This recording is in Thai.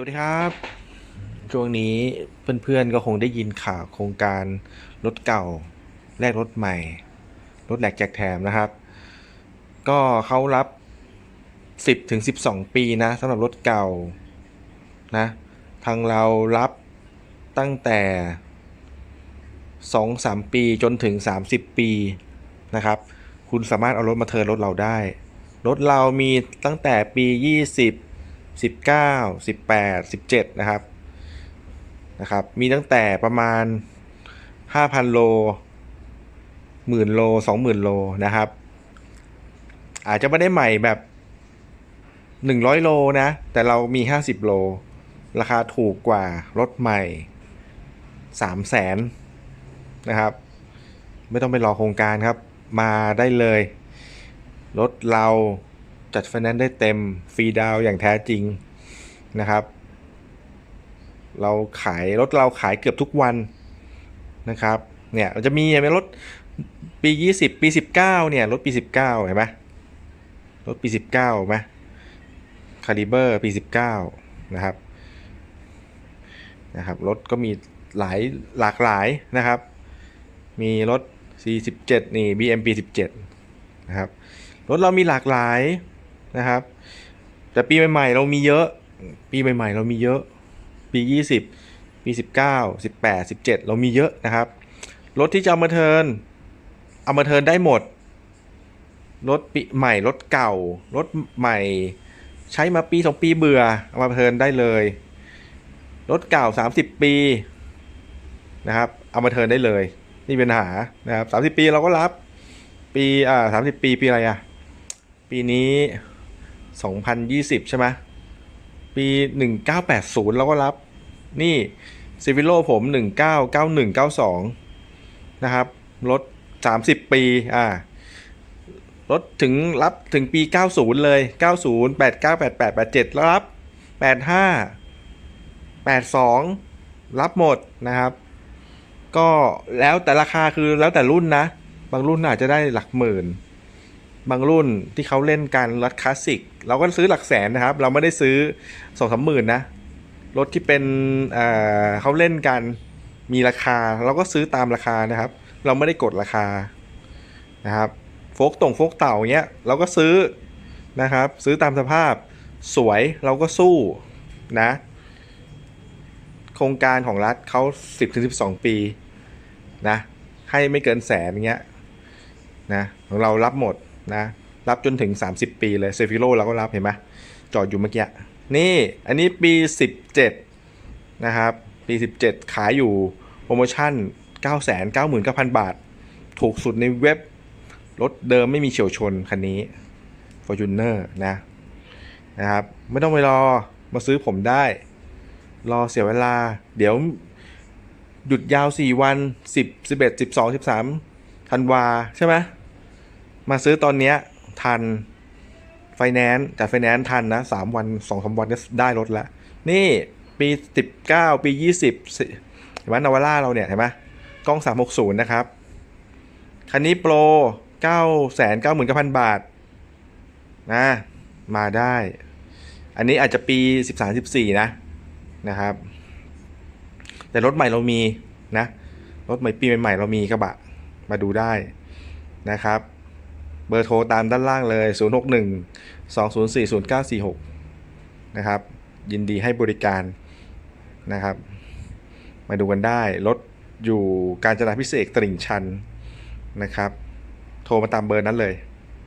สวัสดีครับ ช่วงนี้เพื่อนๆก็คงได้ยินข่าวโครงการรถเก่าแลกรถใหม่ รถแหลกแจกแถมนะครับ ก็เขารับ 10ถึง12 ปีนะสำหรับรถเก่านะทางเรารับตั้งแต่ 2-3 ปีจนถึง 30 ปีนะครับ คุณสามารถเอารถมาเทิร์นรถเราได้ รถเรามีตั้งแต่ปี 20 19 18 17 นะครับนะครับ มีตั้งแต่ประมาณ 5,000 โลหมื่นโล20,000โลนะครับ อาจจะไม่ได้ใหม่แบบ100โลนะ แต่เรามี50โล ราคาถูกกว่ารถใหม่3 0 0 0 0 0นะครับ ไม่ต้องไปรอโครงการครับ มาได้เลย รถเรา จัดไฟแนนซ์ได้เต็มฟรีดาวอย่างแท้จริงนะครับ เราขายรถเราขายเกือบทุกวันนะครับเนี่ยเราจะมีเห็นไหมรถปี 20 ปี 19เนี่ยรถปี 19เห็นไหมรถปี 19เห็นไหมคาลิเบอร์ปี 19นะครับนะครับรถก็มีหลายหลากหลายนะครับ มีรถ 47 นี่ BM ปี17นะครับรถเรามีหลากหลาย นะครับ แต่ปีใหม่ๆเรามีเยอะ ปีใหม่ๆเรามีเยอะ ปี 20 ปี 19 18 17 เรามีเยอะนะครับ รถที่จะเอามาเทินเอามาเทินได้หมด รถปีใหม่ รถเก่า รถใหม่ ใช้มาปีสองปีเบื่อ เอามาเทินได้เลย รถเก่า 30 ปีนะครับเอามาเทินได้เลย นี่เป็นหานะครับ30ปีเราก็รับ ปีอ่า30ปีปีอะไรอะ ปีนี้ 2020 ใช่ไหมปี 1980 เราก็รับ นี่ซีวิโลผม 199192 นะครับรถ30 ปี อ่ารถถึงรับถึงปี 90 เลย 90 89 88 87 แล้วรับ 85 82 รับหมดนะครับ ก็แล้วแต่ราคาคือแล้วแต่รุ่นนะ บางรุ่นอาจจะได้หลักหมื่น บางรุ่นที่เขาเล่นกันรถคลาสสิก เราก็ซื้อหลักแสนนะครับ เราไม่ได้ซื้อสองสามหมื่นนะ รถที่เป็นเเขาเล่นกันมีราคา เราก็ซื้อตามราคานะครับ เราไม่ได้กดราคานะครับโฟกตรงโฟกเต่าเงี้ยเราก็ซื้อนะครับ ซื้อตามสภาพสวยเราก็สู้นะ โครงการของรัฐเขา10ถึง12 ปีนะให้ไม่เกินแสนเงี้ยนะของเรารับหมด นะรับจนถึง 30 ปีเลยเซฟิโลเราก็รับเห็นไหมจอดอยู่เมื่อกี้นี่อันนี้ปี 17 นะครับ ปี 17 ขายอยู่โปรโมชั่น 999,000 บาท ถูกสุดในเว็บ รถเดิมไม่มีเฉียวชนคันนี้ Fortuner นะนะครับ ไม่ต้องไปรอมาซื้อผมได้ รอเสียเวลา เดี๋ยวหยุดยาว 4 วัน 10 11 12 13ธันวาใช่ไหม มาซื้อตอนเนี้ยทันไฟแนนซ์แต่ไฟแนนซ์ทันนะ3วัน2 3วันก็ได้รถแล้วนี่ปี19ปี20สิบเห็นไหมนาวาร่าเราเนี่ยเห็นไหมกล้อง360นย์นะครับ คันนี้โปร999,000บาทนะมาได้ อันนี้อาจจะปี13-14นะนะครับ แต่รถใหม่เรามีนะรถใหม่ปีใหม่ๆเรามีกระบะมาดูได้นะครับ เบอร์โทรตามด้านล่างเลย 061 204 0946 นะครับ ยินดีให้บริการนะครับ มาดูกันได้รถอยู่การจนาพิเศษตลิ่งชันนะครับ โทรมาตามเบอร์นั้นเลย